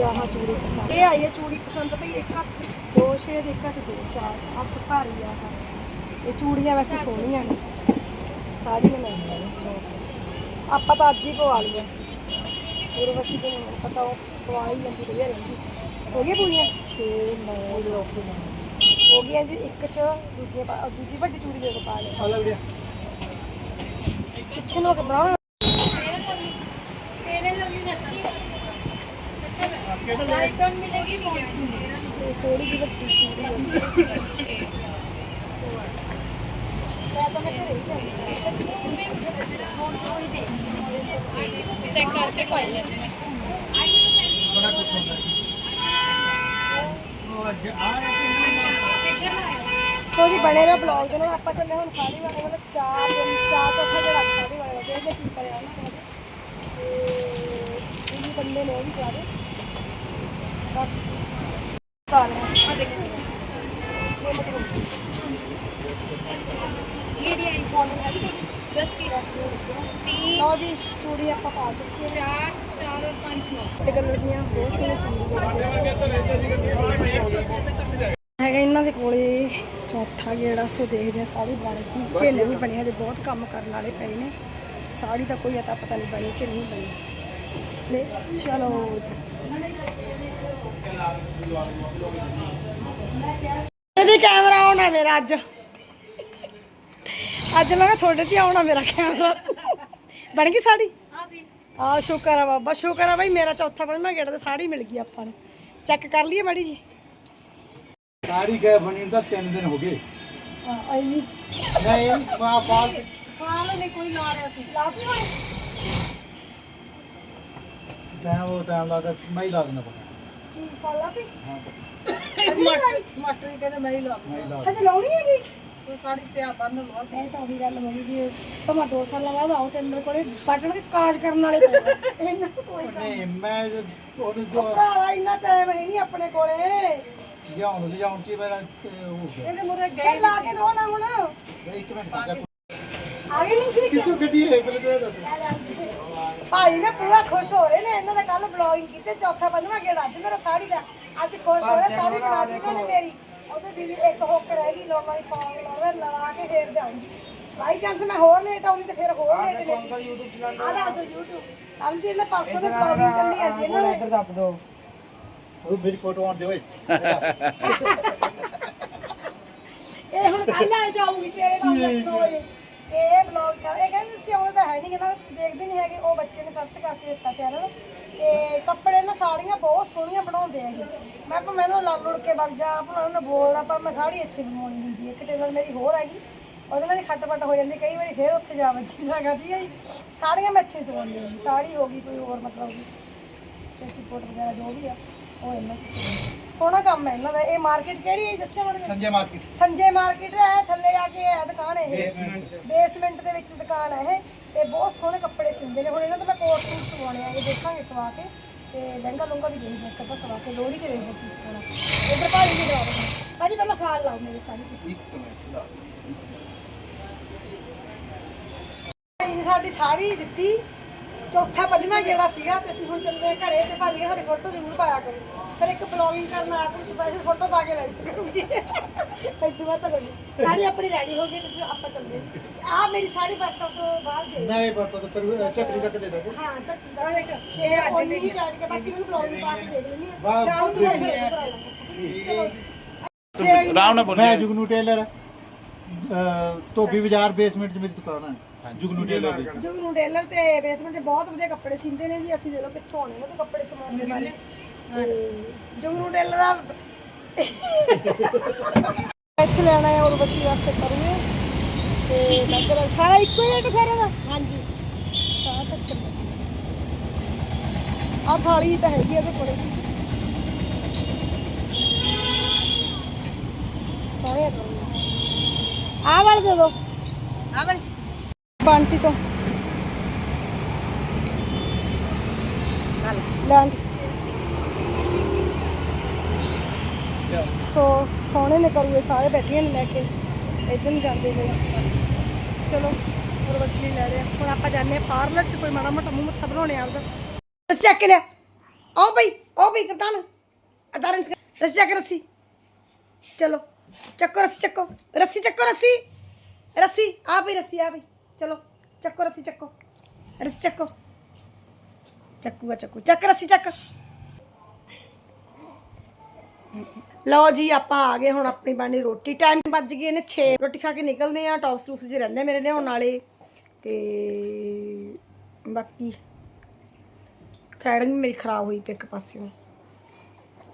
A: ਆਹ ਚੂੜੀ ਪਸੰਦ ਇਹ ਆਈ ਹੈ ਚੂੜੀ ਪਸੰਦ ਭਈ ਇੱਕ ਹੱਥ 'ਚ ਦੋ ਛੇਦ ਇੱਕ ਹੱਥ ਦੋ, ਚਾਰ ਹੱਥ ਭਾਰੀ ਆ ਇਹ। ਚੂੜੀਆਂ ਵੈਸੇ ਸੋਹਣੀਆਂ ਨੇ। ਸਾੜੀ ਮੈਚ ਕਰ ਆਪਾਂ ਤਾਂ ਅੱਜ ਹੀ ਪਵਾ ਲਈਆਂ। ਮੇਰੇ ਵਸ਼ੀ ਪਤਾ ਉਹ ਹੀ ਲੈਂਦੀ ਵਧੀਆ ਰਹਿੰਦੀ ਹੋ ਗਈ ਪੂਰੀਆਂ? 6 9 ਹੋ ਗਈਆਂ ਜੀ ਇੱਕ ਚ ਦੂਜੇ ਪਾ- ਦੂਜੀ ਵੱਡੀ ਚੂੜੀ ਦੇ ਪਾ ਲਿਆ। ਪਿੱਛੇ ਨੂੰ ਹੋ ਕੇ ਬਣਾ ਸੇ ਥੋੜੀ ਜਿਹੀ ਵੱਡੀ ਚੂੜੀ ਹੈ ਮੈਂ ਤਾਂ ਮੈਂ ਘਰੇ ਹੀ ਜਾਂਦੀ
C: ਚੈੱਕ ਕਰਕੇ ਪਾਈ ਜਾਂਦੇ
A: ਸੋ ਜੀ ਬਣੇ ਰਿਹਾ ਬਲੌਗ ਦੇ ਨਾਲ ਆਪਾਂ ਚੱਲੇ ਹੁਣ ਸਾੜੀ ਵਾਲੇ ਵਾਲਾ ਚਾਰ ਦਿਨ ਚਾਰ ਤੋਂ ਅੱਠ ਜਿਹੜਾ ਸਾੜੀ ਵਾਲੇ ਦਾ ਦੇਖਦੇ ਕੀ ਕਰਿਆ ਉਹਨਾਂ ਨੇ ਤੇ ਇਹ ਬੰਦੇ ਨੇ ਉਹ ਵੀ ਕਰਾ ਦੇ ਕਰ ਲਿਆ ਆ ਦੇਖੋ ਇਹ ਮਤਲਬ
C: ਇਹ ਦੀ ਆਈ ਫੋਨ ਹੈ 10 ਕੀ
A: ਲਓ ਜੀ ਚੂੜੀ ਆਪਾਂ ਪਾ ਚੁੱਕੇ ਹਾਂ
C: 4 4 ਔਰ 5 9
A: ਤੇ ਕਲਰ ਦੀਆਂ ਬਹੁਤ ਸੋਹਣੀਆਂ ਹੈਗਾ ਇਹਨਾਂ ਦੇ ਕੋਲੇ ਚੌਥਾ ਜਿਹੜਾ ਸੋ ਦੇਖਦੇ ਆ ਸਾੜੀ ਬਣੇ ਕੀ ਨਹੀਂ ਬਣੇ ਹਜੇ ਬਹੁਤ ਕੰਮ ਕਰਨ ਵਾਲੇ ਪਏ ਨੇ। ਸਾੜੀ ਦਾ ਕੋਈ ਅਤਾ ਪਤਾ ਨਹੀਂ ਬਣੀ ਕਿ ਨਹੀਂ ਬਣੀ। ਲੈ, ਚਲੋ। ਇਹਦੀ ਕੈਮਰਾ ਆਉਣਾ ਮੇਰਾ ਅੱਜ। ਅੱਜ ਮੈਂ ਕਿਹਾ ਤੁਹਾਡੇ ਤੇ ਆਉਣਾ ਮੇਰਾ ਕੈਮਰਾ ਬਣ ਗਈ ਸਾੜੀ? ਆ ਸ਼ੁਕਰ ਆ ਬਾਬਾ ਸ਼ੁਕਰ ਆ ਬਈ ਮੇਰਾ ਚੌਥਾ ਪੰਜਵਾਂ ਗੇੜਾ ਤੇ ਸਾੜੀ ਮਿਲ ਗਈ ਆਪਾਂ ਨੂੰ। ਚੈੱਕ ਕਰ ਲਈਏ ਮਾੜੀ ਜੀ।
E: ਸਾੜੀ ਗਏ ਬਣੀ ਤਾਂ 3 ਦਿਨ ਹੋ ਗਏ।
A: ਆ ਆਈ ਨਹੀਂ
E: ਨਹੀਂ ਪਾ ਪਾ ਕੇ
A: ਫਾਲ ਨੇ ਕੋਈ ਲਾ ਰਿਆ ਸੀ। ਲਾਤੀ ਹੋਣੀ?
E: ਟਾਈਮ ਉਹ ਟਾਈਮ ਲੱਗਦਾ ਮੈਂ ਹੀ ਲਾ ਦਿੰਦਾ ਪਤਾ।
A: ਕੀ ਫਾਲ ਲਾਤੀ
F: ਮਾਸਟਰ ਜੀ ਕਹਿੰਦੇ ਮੈਂ ਹੀ ਲਾ
E: ਮੈਂ ਹੀ ਲਾ
A: ਹਜੇ ਲਾਉਣੀ ਹੈਗੀ?
F: ਤੂੰ ਸਾੜੀ ਤੇ ਆ ਬੰਨ ਲਵਾ
A: ਇਹ ਤਾਂ ਉਹੀ ਗੱਲ ਮੰਮੀ ਜੀ ਭਾਵੇਂ ਦੋ ਸਾਲ ਲਗਾ ਆਓ ਟੈਂਡਰ ਕੋਲੇ ਬਟਨ ਤੇ ਕਾਜ ਕਰਨ ਵਾਲੇ ਪਏ ਆ। ਇਹਨਾਂ ਤੋਂ ਕੋਈ ਕੰਮ
E: ਨਹੀਂ ਮੈਂ ਉਹਨੂੰ ਜੋ
A: ਭਰਾਵਾ ਇੰਨਾ ਟਾਈਮ ਹੈ ਨਹੀਂ ਆਪਣੇ ਕੋਲੇ।
E: ਲਿਆਉਣ ਲਿਆਉਣ ਚ ਹੀ ਮੇਰਾ ਤੇ ਉਹ ਹੋ ਗਿਆ।
F: ਇਹਦੇ ਮੁਰੇ
A: ਫਿਰ ਲਾ ਕੇ ਦੋ ਨਾ ਹੁਣ। ਆ
E: ਬਈ ਇੱਕ ਮਿੰਟ। ਖੜ ਜਾ
A: ਗਈ ਨਹੀਂ ਸੀ
E: ਕਿੱਥੋਂ ਗੱਡੀ ਹੈ ਫਿਰ ਤੇ। ਦੱਸ
A: ਭਾਈ ਨੇ ਪੂਰਾ ਖੁਸ਼ ਹੋ ਰਹੇ ਨੇ ਇਹਨਾਂ ਦਾ ਕੱਲ ਬਲੌਗਿੰਗ ਕੀਤੇ ਚੌਥਾ ਪੰਜਵਾਂ ਗੇੜਾ। ਅੱਜ ਮੇਰਾ ਸਾੜੀ ਦਾ ਅੱਜ ਖੁਸ਼ ਹੋ ਰਹੇ ਸਾੜੀ ਬਣਾ ਦਿੱਤੀ ਨੇ ਮੇਰੀ। ਉਹਦੇ ਦੀਦੀ ਇੱਕ ਹੁੱਕ ਰਹਿ ਗਈ ਲਾਉਣ ਵਾਲੀ ਫੋਨ ਲਾਉਣਾ ਲਵਾ ਕੇ ਫੇਰ ਜਾਊਂਗੀ। ਬਾਈ ਚਾਂਸ ਮੈਂ ਹੋਰ ਲੇਟ ਆਉਂਦੀ ਤੇ ਫਿਰ ਹੋਰ ਲੇਟ ਲੈਂਦੀ YouTube ਚਲਾਉਂਦਾ ਆ ਦੱਸ ਦੋ YouTube ਕੱਲ ਦੀ ਇਹਨੇ ਪਰਸੋਂ ਦੇ ਬਲੌਗਿੰਗ ਚੱਲੀ ਜਾਂਦੀ ਇਹਨਾਂ ਦੇ
F: ਦੱਬ ਦੋ
E: ਉਹ ਮੇਰੀ ਫੋਟੋ ਆਉਣ ਦੇ ਓਏ।
A: ਇਹ ਹੁਣ ਕੱਲ ਆ ਜਾਊਗੀ ਸਵੇਰੇ ਕੰਮ ਲੱਗ ਵਜੇ ਤੇ ਇਹ ਬਲੌਗ ਕਰ ਇਹ ਕਹਿੰਦੇ ਸੀ ਉਹ ਤਾਂ ਹੈ ਨਹੀਂ ਨਾ ਤੁਸੀਂ ਦੇਖਦੇ ਨਹੀਂ ਹੈਗੇ, ਉਹ ਬੱਚੇ ਨੇ ਸਰਚ ਕਰਕੇ ਦਿੱਤਾ ਚੈਨਲ ਤੇ ਕੱਪੜੇ ਨਾ ਸਾੜੀਆਂ ਬਹੁਤ ਸੋਹਣੀਆਂ ਬਣਾਉਂਦੇ ਹੈਗੇ ਮੈਂ ਕਿਹਾ ਮੈਨੂੰ ਲੜ ਲੁੜ ਕੇ ਵਗ ਜਾ, ਭਲਾ ਉਹਨੇ ਬੋਲਣਾ, ਪਰ ਮੈਂ ਸਾੜੀ ਇੱਥੇ ਬਣਾਉਣੀ ਹੁੰਦੀ ਹੈ ਇੱਕ ਟੇਲਰ ਮੇਰੀ ਹੋਰ ਹੈਗੀ, ਉਹਦੇ ਨਾਲ ਵੀ ਖੱਟ-ਪੱਟ ਹੋ ਜਾਂਦੀ, ਕਈ ਵਾਰੀ ਫੇਰ ਉੱਥੇ ਜਾ ਵੱਜੀ ਜਾਗਾ ਠੀਕ ਹੈ ਜੀ। ਸਾੜੀਆਂ ਮੈਂ ਇੱਥੇ ਹੀ ਸਵਾਉਂਦੀ ਹਾਂ, ਸਾੜੀ ਹੋ ਗਈ, ਕੋਈ ਹੋਰ ਮਤਲਬ ਦੀ ਪੇਟੀਕੋਟ ਵਗੈਰਾ ਜੋ ਵੀ ਆ। ਉਹ ਇਹਨਾਂ ਦੀ। ਸੋਹਣਾ ਕੰਮ ਹੈ ਇਹਨਾਂ ਦਾ। ਇਹ ਮਾਰਕੀਟ ਕਿਹੜੀ ਹੈ? ਦੱਸਿਆ ਮੈਨੂੰ।
E: ਸੰਜੇ ਮਾਰਕੀਟ
A: ਸੰਜੇ ਮਾਰਕੀਟ ਹੈ। ਥੱਲੇ ਆ ਕੇ ਹੈ ਦੁਕਾਨ ਇਹ। ਬੇਸਮੈਂਟ ਬੇਸਮੈਂਟ ਦੇ ਵਿੱਚ ਦੁਕਾਨ ਹੈ ਇਹ। ਤੇ ਬਹੁਤ ਸੋਹਣੇ ਕੱਪੜੇ ਸਿੰਦੇ ਨੇ। ਹੁਣ ਇਹਨਾਂ ਤੋਂ ਮੈਂ ਕੋਟ ਸੂਟ ਸਵਾਉਣੇ ਆ। ਇਹ ਦੇਖਾਂਗੇ ਸਵਾ ਕੇ। ਤੇ ਲਹਿੰਗਾ ਲੁੰਗਾ ਵੀ ਦੇਖਦੇ ਇੱਕ ਅੱਧਾ ਸਵਾ ਕੇ ਲੋੜੀ ਤੇ ਵੇਖਦੇ ਚੀਜ਼ ਸਵਾਉਣਾ। ਇਧਰ ਭਾਜੀ ਵੀ ਦਿੰਦੇ ਭਾਜੀ ਪਹਿਲਾਂ ਫਾਲ ਲਾਓ ਮੇਰੇ ਸਾੜੀ ਤੇ। ਭਾਜੀ ਨੇ ਸਾਡੀ ਸਾੜੀ ਦਿੱਤੀ। ਚੌਥਾ ਪੰਜਵਾਂ ਗੇੜਾ ਸੀਗਾ ਤੇ ਅਸੀਂ ਹੁਣ ਚੱਲਦੇ ਹਾਂ ਘਰੇ ਤੇ ਭਾਜੀ ਨੇ ਸਾਡੀ ਫੋਟੋ ਜ਼ਰੂਰ ਪਾਇਆ ਕਰੋ। ਫਿਰ ਇੱਕ ਬਲੌਗਿੰਗ ਕਰਨ ਆ ਕੇ ਸਪੈਸ਼ਲ ਫੋਟੋ ਪਾ ਕੇ ਲੈ ਕਰੂੰਗੀ ਇੱਥੇ ਬਾਤ ਕਰੂੰਗੀ ਸਾੜੀ ਆਪਣੀ ਰੈਡੀ ਹੋ ਗਈ ਤੁਸੀਂ ਆਪਾਂ ਚੱਲਦੇ ਆ ਮੇਰੀ ਸਾੜੀ ਵਰਤੋਂ ਤੋਂ ਬਾਅਦ ਦੇ
E: ਨਹੀਂ ਪਰ ਪਰ ਪਰ ਚੱਕਰੀ ਤੱਕ ਦੇ ਦਾਂਗੇ।
A: ਹਾਂ ਚੱਕ ਦਾ ਇੱਕ ਇਹ ਅੱਜ ਨਹੀਂ ਜਾਣ ਕੇ ਬਾਕੀ ਮੈਨੂੰ ਬਲੌਗਿੰਗ ਪਾ ਕੇ ਦੇਖ ਲੈਣੀ ਆ
E: ਵਾਹ
A: ਸ਼ਾਮ ਨੂੰ ਚਲੋ
D: ਆਰਾਮ ਨਾਲ
E: ਮੈਂ ਜੁਗਨੂ ਟੇਲਰ ਧੋਬੀ ਬਾਜ਼ਾਰ ਬੇਸਮੈਂਟ 'ਚ ਮੇਰੀ ਦੁਕਾਨ ਹੈ ਜੁਗਨੂ ਟੇਲਰ ਦੀ।
A: ਜੁਗਨੂ ਟੇਲਰ ਤੇ ਬੇਸਮੈਂਟ 'ਚ ਬਹੁਤ ਵਧੀਆ ਕੱਪੜੇ ਸਿੰਦੇ ਨੇ ਜੀ ਅਸੀਂ ਦੇ ਲੋ ਕਿੱਥੋਂ ਆਉਣੇ ਨੇ ਤੇ ਕੱਪੜੇ ਸਮਾਉਣ ਦੇ ਤੇ ਜੁਗਨੂ ਟੇਲਰ ਆ। ਇੱਥੇ ਲੈਣਾ ਹੈ ਔਰ ਬਸ਼ੀ ਵਾਸਤੇ ਕਰੂਗੇ। ਤੇ ਲੱਗਦਾ ਸਾਰਾ ਇੱਕੋ ਹੀ ਰੇਟ ਸਾਰਿਆਂ ਦਾ? ਹਾਂਜੀ। ਸਾਰਾ ਚੱਕਰ ਆ ਥਾਲੀ ਤਾਂ ਹੈਗੀ ਆ ਤੇ ਕੋਲੇ। ਸੋਹਣੇ ਆ ਵਾਲੇ ਦੇ ਦੋ
C: ਆ ਬਲ
A: ਬਾਂਟੀ ਤੋਂ। ਲੈਂਡ ਸੋ ਸੋਹਣੇ ਨੇ ਕरूਏ ਸਾਰੇ ਬੈਠੀਆਂ ਨੇ ਲੈ ਕੇ। ਇਧਰ ਨੂੰ ਜਾਂਦੇ ਹੋਏ ਚਲੋ, ਹੋਰ ਮਛਲੀ ਲੈ ਲਿਆ। ਹੁਣ ਆਪਾਂ ਜਾਂਦੇ ਆ ਪਾਰਲਰ ਚ, ਕੋਈ ਮਾੜਾ ਮੋਟਾ ਮੂੰਹ ਮੱਥਾ ਬਣਾਉਣੇ ਆਪਦਾ। ਰੱਸੀ ਚੱਕ ਕੇ ਲਿਆ। ਆਓ ਬਈ ਆਓ ਬਈ ਕਪਤਾਨ ਅਦਾਰਨ ਰੱਸੀ ਚੱਕ ਰੱਸੀ। ਚਲੋ, ਚੱਕੋ ਰੱਸੀ ਚੱਕੋ। ਰੱਸੀ ਚੱਕੋ, ਰੱਸੀ। ਰੱਸੀ, ਆ ਪਈ ਰੱਸੀ, ਆ ਪਈ ਚਲੋ ਚੱਕੋ ਰੱਸੀ ਚੱਕੋ। ਰੱਸੀ ਚੱਕੋ। ਚੱਕੂਗਾ ਚੱਕੂ। ਚੱਕ ਰੱਸੀ ਚੱਕ। ਲਓ ਜੀ ਆਪਾਂ ਆ ਗਏ ਹੁਣ ਆਪਣੀ ਬਾਣੀ ਰੋਟੀ। ਟਾਈਮ ਵੱਜ ਗਏ ਨੇ 6 ਰੋਟੀ ਖਾ ਕੇ ਨਿਕਲਦੇ ਆ। ਟੌਪਸ ਟੂਪਸ ਜੇ ਰਹਿੰਦੇ ਮੇਰੇ ਲਿਆਉਣ ਵਾਲੇ ਤੇ ਬਾਕੀ ਥ੍ਰੈਡਿੰਗ ਮੇਰੀ ਖਰਾਬ ਹੋਈ ਪਈ ਇੱਕ ਪਾਸਿਓਂ।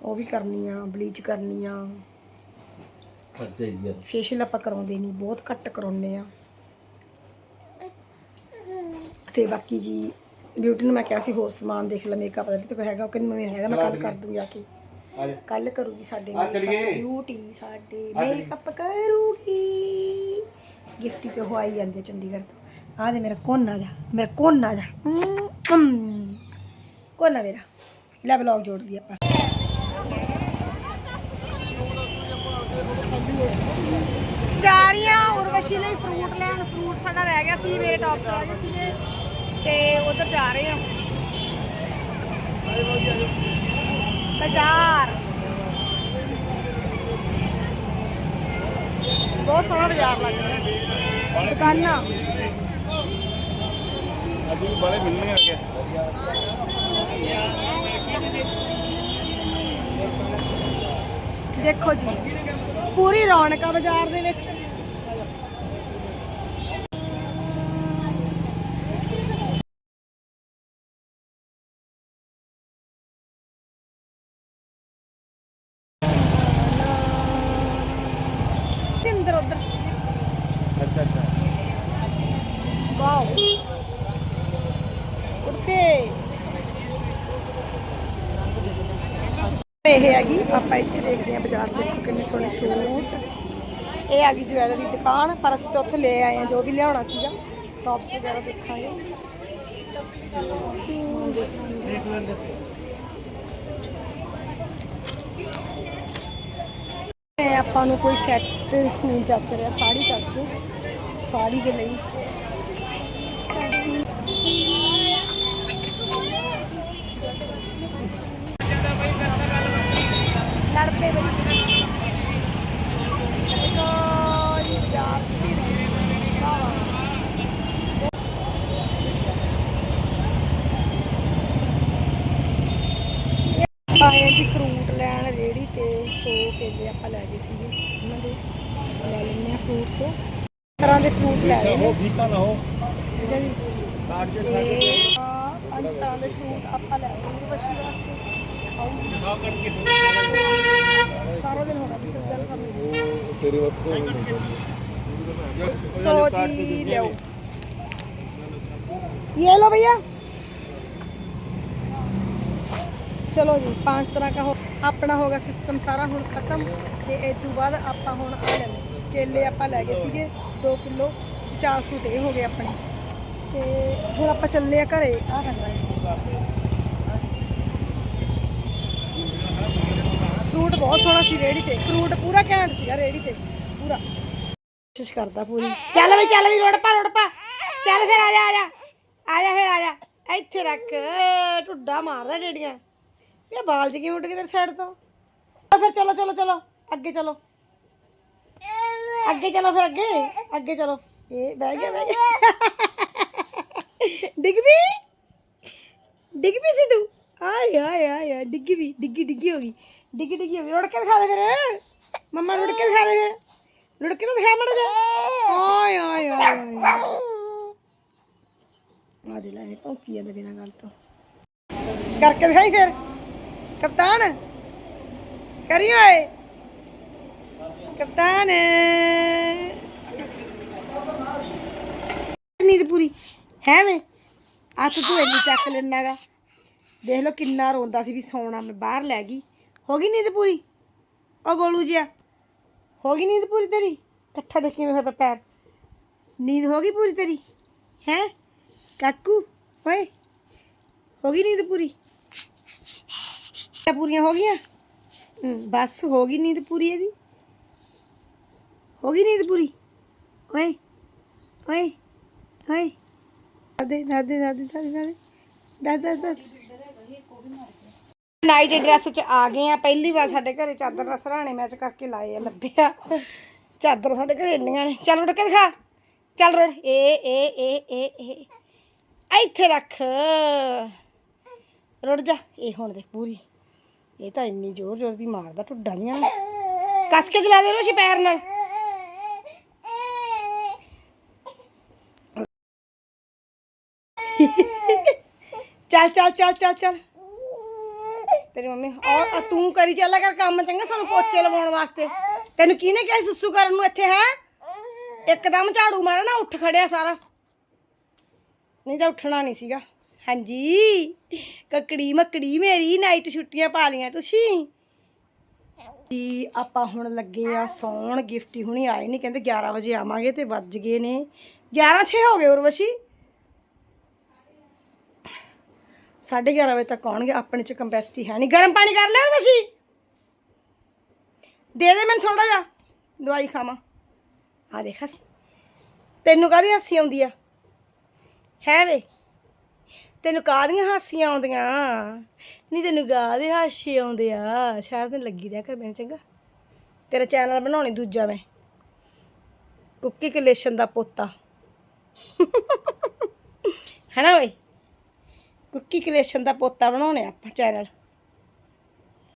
A: ਉਹ ਵੀ ਕਰਨੀ ਆ ਬਲੀਚ ਕਰਨੀ ਆ। ਫੇਸ਼ੀਅਲ ਆਪਾਂ ਕਰਾਉਂਦੇ ਨਹੀਂ ਬਹੁਤ ਘੱਟ ਕਰਾਉਂਦੇ ਆ। ਤੇ ਬਾਕੀ ਜੀ ਬਿਊਟੀ ਨੂੰ ਮੈਂ ਕਿਹਾ ਸੀ ਹੋਰ ਸਮਾਨ ਦੇਖ ਲੈ ਮੇਕਅਪ ਦਾ ਤੇ ਕੋਈ ਹੈਗਾ ਉਹ ਕਹਿੰਦੀ ਮੈਂ ਹੈਗਾ ਮੈਂ ਕੱਲ ਕਰ ਦੂੰਗੀ ਆ ਕੇ ਕੱਲ ਕਰੂਗੀ ਸਾਡੇ ਮੇਕਅਪ ਬਿਊਟੀ ਸਾਡੇ ਮੇਕਅਪ ਕਰੂਗੀ। ਗਿਫਟੀ ਤੇ ਹੋਈ ਜਾਂਦੇ ਚੰਡੀਗੜ੍ਹ ਤੋਂ। ਆ ਦੇ ਮੇਰਾ ਕੋਨਾ ਜਾ ਮੇਰਾ ਕੋਨਾ ਜਾ। ਕੋਨਾ ਮੇਰਾ। ਲੈ ਬਲੌਗ ਜੋੜ ਦੀ ਆਪਾਂ। ਜਾ ਉਰਵਸ਼ੀ ਲਈ ਫਰੂਟ ਲੈਣ। ਫਰੂਟ ਸਾਡਾ ਰਹਿ ਗਿਆ ਸੀ ਮੇਰੇ ਟੌਪਸ ਰਹਿ ਗਏ ਸੀਗੇ। ਤੇ ਉਧਰ ਜਾ ਰਹੇ ਹਾਂ ਬਾਜ਼ਾਰ ਬਹੁਤ ਸੋਹਣਾ ਬਾਜ਼ਾਰ ਲੱਗ ਰਿਹਾ ਦੁਕਾਨਾਂ।
D: ਅਭੀ ਬੜੇ ਮਿਲਣੇ ਆ ਗਏ
A: ਦੇਖੋ ਜੀ ਪੂਰੀ ਰੌਣਕ ਆ ਬਾਜ਼ਾਰ ਦੇ ਵਿੱਚ ਅੰਦਰ ਉਧਰ
D: ਅੱਛਾ ਅੱਛਾ
A: ਵਾਓ ਕੁੜਤੇ ਇਹ ਹੈਗੀ ਆਪਾਂ ਇੱਥੇ ਦੇਖਦੇ ਹਾਂ ਬਾਜ਼ਾਰ ਦੇਖੋ ਕਿੰਨੇ ਸੋਹਣੇ ਸੂਟ। ਇਹ ਆ ਗਈ ਜਵੈਲਰੀ ਦੀ ਦੁਕਾਨ, ਪਰ ਅਸੀਂ ਤਾਂ ਉੱਥੇ ਲੈ ਆਏ ਆ ਜੋ ਵੀ ਲਿਆਉਣਾ ਸੀਗਾ। ਟੌਪਸ ਵਗੈਰਾ ਦੇਖਾਂਗੇ। ਆਪਾਂ ਨੂੰ ਕੋਈ ਸੈੱਟ ਨਹੀਂ ਜੱਚ ਰਿਹਾ, ਸਾੜੀ ਕਰਕੇ ਸਾੜੀ ਦੇ ਲਈ ਲੜ ਪਏ ਬਈ ਦੇਖੋ ਜੀ ਯਾਰ ਆਏ ਜੀ ਫਰੂਟ ਲੈਣ ਰੇੜੀ ਤੇ 100 ਕੇਲੇ ਆਪਾਂ ਲੈ ਗਏ ਸੀਗੇ ਉਹਨਾਂ ਦੇ ਲੈ ਲੈਣੇ ਆ ਫਰੂਟਸ ਤਰ੍ਹਾਂ ਦੇ ਫਰੂਟ ਲੈ ਲਏ ਨੇ
D: ਠੀਕ ਨਾ ਹੋ
A: ਠੀਕ ਹੈ ਜੀ ਕਾਰਡ ਜੇ ਖਾ ਕੇ ਪੰਜ ਤਰ੍ਹਾਂ ਦੇ ਫਰੂਟ ਆਪਾਂ ਲੈ ਲਏ ਨੇ ਬੱਚੀ ਵਾਸਤੇ ਸਾਰਾ ਦਿਨ ਹੋ ਗਿਆ ਵੀ ਚੱਲ ਸਾਨੂੰ
D: ਤੇਰੇ ਵਾਸਤੇ
A: सो जी लो ये लो भैया ਚਲੋ ਜੀ ਪੰਜ ਤਰ੍ਹਾਂ ਦਾ ਹੋ ਆਪਣਾ ਹੋ ਗਿਆ ਸਿਸਟਮ ਸਾਰਾ ਹੁਣ ਖਤਮ ਤੇ ਇਸ ਤੋਂ ਬਾਅਦ ਆਪਾਂ ਹੁਣ ਆ ਲੈਣੇ ਕੇਲੇ ਆਪਾਂ ਲੈ ਗਏ ਸੀਗੇ 2 ਕਿਲੋ, ਚਾਰ ਫਰੂਟ ਇਹ ਹੋ ਗਏ ਆਪਣੇ। ਤੇ ਹੁਣ ਆਪਾਂ ਚੱਲੇ ਆ ਘਰੇ, ਆ ਰੰਗਾ ਫਰੂਟ ਬਹੁਤ ਸੋਹਣਾ ਸੀ ਰੇੜੀ ਤੇ। ਫਰੂਟ ਪੂਰਾ ਘੈਂਟ ਸੀਗਾ ਰੇੜੀ ਤੇ। ਪੂਰਾ। ਕੋਸ਼ਿਸ਼ ਕਰਦਾ ਪੂਰੀ। ਚੱਲ ਵੀ ਚੱਲ ਵੀ ਰੋੜ ਪਾ ਰੋੜ ਪਾ। ਚੱਲ ਫਿਰ ਆ ਜਾ ਆ ਜਾ। ਆ ਜਾ ਫਿਰ, ਆ ਜਾ। ਇੱਥੇ ਰੱਖ। ਟੁੱਡਾ ਮਾਰਦਾ ਡੇੜੀਆਂ ਇਹ ਬਾਲ ਚ ਕਿਵੇਂ ਉੱਡ ਗਏ ਤੇਰੇ ਸਾਈਡ ਤੋਂ? ਤਾਂ ਫਿਰ, ਚਲੋ ਚਲੋ ਚਲੋ। ਅੱਗੇ ਚਲੋ। ਅੱਗੇ ਚਲੋ ਫਿਰ, ਅੱਗੇ। ਅੱਗੇ ਚਲੋ। ਇਹ ਬਹਿ ਗਿਆ ਬਹਿ ਗਿਆ। ਡਿੱਗ ਵੀ? ਡਿੱਗ ਵੀ ਸੀ ਤੂੰ? ਆਏ ਆਏ ਆਏ ਡਿੱਗੀ ਵੀ, ਡਿੱਗੀ ਡਿੱਗੀ ਹੋ ਗਈ। ਡਿੱਗੀ ਡਿੱਗੀ ਹੋ ਗਈ। ਰੁੜ ਕੇ ਦਿਖਾ ਦੇ ਫਿਰ। ਮੰਮਾ, ਰੁੜ ਕੇ ਦਿਖਾ ਦੇ ਫਿਰ। ਰੁੜ ਕੇ ਤਾਂ ਦਿਖਾ ਮੜਾ ਜਾ ਆਏ ਆਏ ਆਏ ਆ ਦੇ ਲੈ ਭੌਂਕੀ ਜਾਂਦਾ ਬਿਨਾਂ ਗੱਲ ਤੋਂ। ਕਰਕੇ ਦਿਖਾਈ ਫਿਰ। ਕਪਤਾਨ? ਕਰੀ ਓਏ। ਕਪਤਾਨ। ਨੀਂਦ ਪੂਰੀ। ਹੈ ਮੈਂ? ਹੱਥ ਤੂੰ ਇੰਨੀ ਚੱਕ ਲੈਣਾਗਾ ਦੇਖ ਲਓ ਕਿੰਨਾ ਰੋਂਦਾ ਸੀ ਵੀ ਸੌਣਾ ਮੈਂ ਬਾਹਰ ਲੈ ਗਈ। ਹੋ ਗਈ ਨੀਂਦ ਪੂਰੀ? ਉਹ ਗੋਲੂ ਜਿਆ। ਹੋ ਗਈ ਨੀਂਦ ਪੂਰੀ ਤੇਰੀ? ਇਕੱਠਾ ਦੇਖੀ ਮੈਂ ਹੋਇਆ ਪੈਰ। ਨੀਂਦ ਹੋ ਗਈ ਪੂਰੀ ਤੇਰੀ? ਹੈ? ਕਾਕੂ, ਓਏ। ਹੋ ਗਈ ਨੀਂਦ ਪੂਰੀ? ਪੂਰੀਆਂ ਹੋ ਗਈਆਂ? ਬਸ, ਹੋ ਗਈ ਨੀਂਦ ਪੂਰੀ ਇਹਦੀ? ਹੋ ਗਈ ਨੀਂਦ ਪੂਰੀ? ਓਏ ਓਏ ਓਏ। ਦਾਦੇ ਦਾਦੇ ਦਾਦੇ ਦਾਦੇ ਦਾਦੇ। ਦਾਦਾ ਦਾਦਾ ਨਾਈਟ ਡਰੈਸ ਚ ਆ ਗਏ ਆ। ਪਹਿਲੀ ਵਾਰ ਸਾਡੇ ਘਰੇ ਚਾਦਰ ਦਾ ਸਰਾਣੇ ਮੈਚ ਕਰਕੇ ਲਾਏ ਆ, ਲੱਭਿਆ। ਚਾਦਰ ਸਾਡੇ ਘਰੇ ਇੰਨੀਆਂ ਨੇ। ਚੱਲ ਉੱਡ ਕੇ ਦਿਖਾ ਚੱਲ ਰੋੜ ਏ ਏ ਏ ਏ ਏ। ਇੱਥੇ ਰੱਖ। ਰੁੜ ਜਾ। ਇਹ ਹੁਣ ਦੇਖ ਪੂਰੀ। ਇਹ ਤਾਂ ਇੰਨੀ ਜ਼ੋਰ ਜ਼ੋਰ ਦੀ ਮਾਰਦਾ ਢੁੱਡਾਂ ਜੀਆਂ ਨੂੰ। ਕੱਸ ਕੇ ਜਲਾ ਦੇ ਰੋਸ਼ੀ ਪੈਰ ਨਾਲ। ਚੱਲ ਚੱਲ ਚੱਲ ਚੱਲ ਚੱਲ। ਤੇਰੀ ਮੰਮੀ ਔਰ ਤੂੰ ਕਰੀ ਚੱਲਿਆ ਕਰ ਕੰਮ ਚੰਗਾ, ਸਾਨੂੰ ਪੋਚੇ ਲਵਾਉਣ ਵਾਸਤੇ। ਤੈਨੂੰ ਕਿਹਨੇ ਕਿਹਾ ਸੁੱਸੂ ਕਰਨ ਨੂੰ ਇੱਥੇ, ਹੈ? ਇੱਕਦਮ ਝਾੜੂ ਮਾਰਾ ਨਾ ਉੱਠ ਖੜਿਆ ਸਾਰਾ। ਨਹੀਂ ਤਾਂ ਉੱਠਣਾ ਨਹੀਂ ਸੀਗਾ। ਹਾਂਜੀ। ਕੱਕੜੀ ਮੱਕੜੀ ਮੇਰੀ, ਨਾਈਟ ਛੁੱਟੀਆਂ ਪਾ ਲੀਆਂ ਤੁਸੀਂ? ਜੀ, ਆਪਾਂ ਹੁਣ ਲੱਗੇ ਆ ਸੌਣ, ਗਿਫਟੀ ਹੁਣੀ ਆਏ ਨਹੀਂ ਕਹਿੰਦੇ 11 ਵਜੇ ਆਵਾਂਗੇ ਤੇ ਵੱਜ ਗਏ ਨੇ। 11 6 ਹੋ ਗਏ ਉਰਵਸ਼ੀ? 11:30 ਵਜੇ ਤੱਕ ਆਉਣਗੇ, ਆਪਣੇ ਚ ਕੰਪੈਸਿਟੀ ਹੈ ਨਹੀਂ। ਗਰਮ ਪਾਣੀ ਕਰ ਲੈ ਉਰਵਸ਼ੀ। ਦੇ ਦੇ ਮੈਨੂੰ ਥੋੜਾ ਜਿਹਾ। ਦਵਾਈ ਖਾਵਾਂ। ਆ ਦੇਖ ਤੈਨੂੰ ਕਾਹਦੀ ਹੱਸੀ ਆਉਂਦੀ ਆ? ਹੈ ਵੇ। ਤੈਨੂੰ ਕਾਹਦੀਆਂ ਹਾਸੀਆਂ ਆਉਂਦੀਆਂ? ਨਹੀਂ, ਤੈਨੂੰ ਕਾਹਦੇ ਹਾਸੀ ਆਉਂਦੇ ਆ। ਸਾਰਾ ਦਿਨ ਲੱਗੀ ਰਿਹਾ ਕਰ ਮੈਂ ਚੰਗਾ। ਤੇਰਾ ਚੈਨਲ ਬਣਾਉਣੀ ਦੂਜਾ ਮੈਂ। ਕੁੱਕੀ ਕਲੇਸ਼ਨ ਦਾ ਪੋਤਾ। ਹੈਨਾ ਓਏ ਕੁੱਕੀ ਕਲੇਸ਼ਨ ਦਾ ਪੋਤਾ ਬਣਾਉਣੇ ਆਪਾਂ ਚੈਨਲ।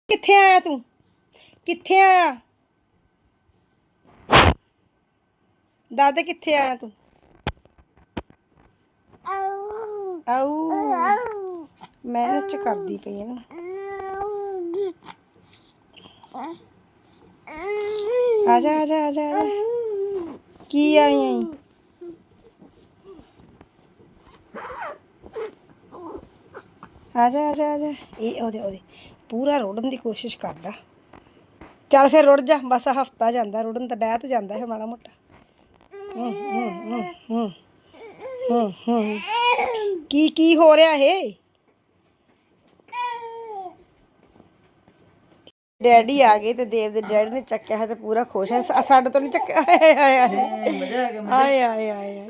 A: ਕਿੱਥੇ ਆਇਆ ਤੂੰ? ਕਿੱਥੇ ਆਇਆ? ਦਾਦੇ ਕਿੱਥੇ ਆਇਆ ਤੂੰ? ਆਉ ਮੈਂ ਨੱਚ ਕਰਦੀ ਪਈ ਇਹਨੂੰ ਆ ਜਾ ਆ ਜਾ ਆ ਜਾ ਕੀ ਆਈ ਆਈ ਆ ਜਾ ਆ ਜਾ ਆ ਜਾ। ਇਹ ਉਹਦੇ ਉਹਦੇ। ਪੂਰਾ ਰੋੜਨ ਦੀ ਕੋਸ਼ਿਸ਼ ਕਰਦਾ। ਚੱਲ ਫਿਰ ਰੁੜ ਜਾ। ਬਸ ਹਫਤਾ ਜਾਂਦਾ। ਰੁੜਨ ਤਾਂ ਬਹਿ ਤਾਂ ਜਾਂਦਾ ਹੈ ਮਾੜਾ ਮੋਟਾ। ਹੂੰ ਹੂੰ ਹੂੰ ਹੂੰ। ਹੂੰ ਹੂੰ। ਕੀ ਕੀ ਹੋ ਰਿਹਾ ਇਹ? ਡੈਡੀ ਆ ਗਏ ਤੇ ਦੇਵ ਦੇ ਡੈਡੀ ਨੇ ਚੱਕਿਆ ਹੈ ਤੇ ਪੂਰਾ ਖੁਸ਼ ਹੈ। ਸਾ- ਸਾਡੇ ਤੋਂ ਨਹੀਂ ਚੱਕਿਆ। ਆਏ ਆਏ ਆਏ। ਆਏ ਆਏ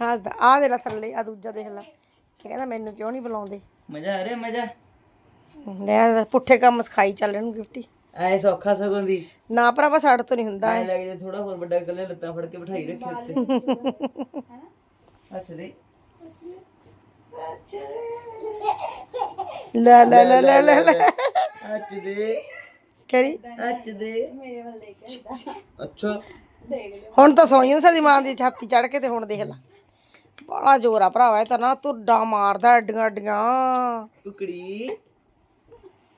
A: ਹੱਸਦਾ ਆ ਦੇ ਲੈ ਥੱਲੇ ਆ ਦੂਜਾ ਦੇਖ ਲੈ। ਕਹਿੰਦਾ ਮੈਨੂੰ ਕਿਉਂ ਨਹੀਂ ਬੁਲਾਉਂਦੇ?
B: ਮਜ਼ਾ ਆ ਰਿਹਾ ਮਜ਼ਾ?
A: ਲੈ ਪੁੱਠੇ ਕੰਮ ਸਿਖਾਈ ਚੱਲ ਇਹਨੂੰ ਗਿਫਟੀ।
B: ਐ ਸੌਖਾ ਸਗੋਂ ਦੀ।
A: ਨਾ ਭਰਾਵਾ ਸਾਡੇ ਤੋਂ ਨਹੀਂ ਹੁੰਦਾ
B: ਐ ਲੱਗ ਜੇ ਥੋੜਾ ਹੋਰ ਵੱਡਾ ਗੱਲੇ ਲੱਤਾਂ ਫੜ ਕੇ ਬਿਠਾਈ ਰੱਖੇ ਉੱਤੇ।
A: ਲੈ ਲੈ ਲੈ ਲੈ ਲੈ ਲੈ
B: ਅੱਛਾ
A: ਹੁਣ ਤਾਂ ਸੋਈਆਂ ਸਾਡੀ ਮਾਂ ਦੀ ਛਾਤੀ ਚੜ ਕੇ ਤੇ ਹੁਣ ਦੇਖ ਲੈ। ਬੜਾ ਜ਼ੋਰ ਆ ਭਰਾਵਾ ਇਹ ਤਾਂ ਨਾ ਤੁੱਡਾ ਮਾਰਦਾ ਅੱਡੀਆਂ ਅੱਡੀਆਂ
B: ਕੁਕੜੀ।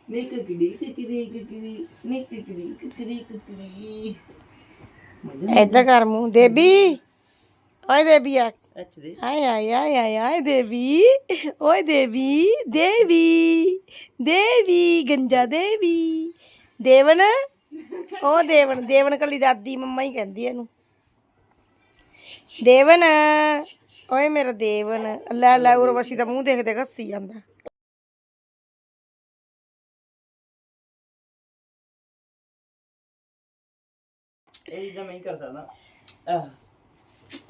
B: ਨੀ ਕੁਕੜੀ ਕੁਕੜੀ ਕੁਕੜੀ ਨੀ ਕੁਕੜੀ ਕੁਕੜੀ ਕੁਕੜੀ।
A: ਕਰ ਮੂੰਹ। ਦੇਬੀ। ਓਏ ਦੇਬੀ ਆ।
B: ਅੱਛ ਦੇ।
A: ਆਏ ਆਏ ਆਏ ਆਏ ਆਏ ਦੇਵੀ ਓਏ ਦੇਵੀ ਦੇਵੀ ਦੇਵੀ ਗੰਜਾ ਦੇਵੀ ਦੇਵਨ ਉਹ ਦੇਵਨ ਦੇਵਨ ਕੱਲੀ ਦਾਦੀ ਮੰਮਾ ਹੀ ਕਹਿੰਦੀ ਇਹਨੂੰ। ਦੇਵਨ ਓਏ ਮੇਰਾ ਦੇਵਨ ਲੈ ਲੈ ਉਰਵਸ਼ੀ ਦਾ ਮੂੰਹ ਦੇਖ ਦੇਖ ਹੱਸੀ ਜਾਂਦਾ।
B: ਇਹ ਜਿੱਦਾਂ ਮੈਂ ਹੀ ਕਰ ਸਕਦਾ। ਆਹ